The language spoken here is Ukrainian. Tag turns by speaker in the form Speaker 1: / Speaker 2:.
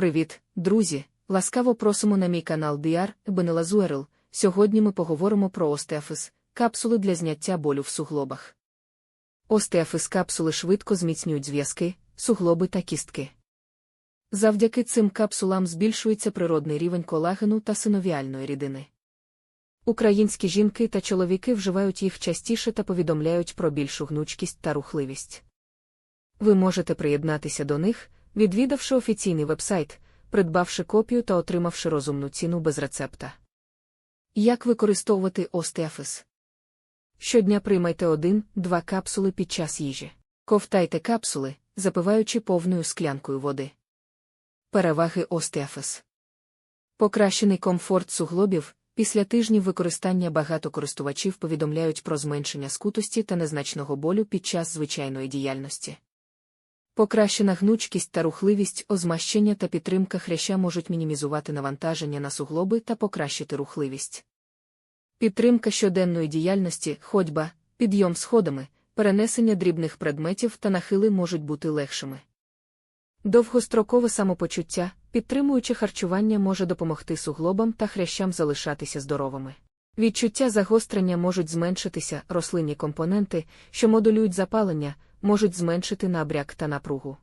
Speaker 1: Привіт, друзі! Ласкаво просимо на мій канал DR Бенелазуерл. Сьогодні ми поговоримо про остеафис, капсули для зняття болю в суглобах. Остеафис капсули швидко зміцнюють зв'язки, суглоби та кістки. Завдяки цим капсулам збільшується природний рівень колагену та синовіальної рідини. Українські жінки та чоловіки вживають їх частіше та повідомляють про більшу гнучкість та рухливість. Ви можете приєднатися до них, відвідавши офіційний вебсайт, придбавши копію та отримавши розумну ціну без рецепта. Як використовувати остеафис? Щодня приймайте один-два капсули під час їжі. Ковтайте капсули, запиваючи повною склянкою води. Переваги остеафис. Покращений комфорт суглобів. Після тижнів використання багато користувачів повідомляють про зменшення скутості та незначного болю під час звичайної діяльності. Покращена гнучкість та рухливість, озмащення та підтримка хряща можуть мінімізувати навантаження на суглоби та покращити рухливість. Підтримка щоденної діяльності, ходьба, підйом сходами, перенесення дрібних предметів та нахили можуть бути легшими. Довгострокове самопочуття, підтримуючи харчування може допомогти суглобам та хрящам залишатися здоровими. Відчуття загострення можуть зменшитися, рослинні компоненти, що модулюють запалення, можуть зменшити набряк та напругу.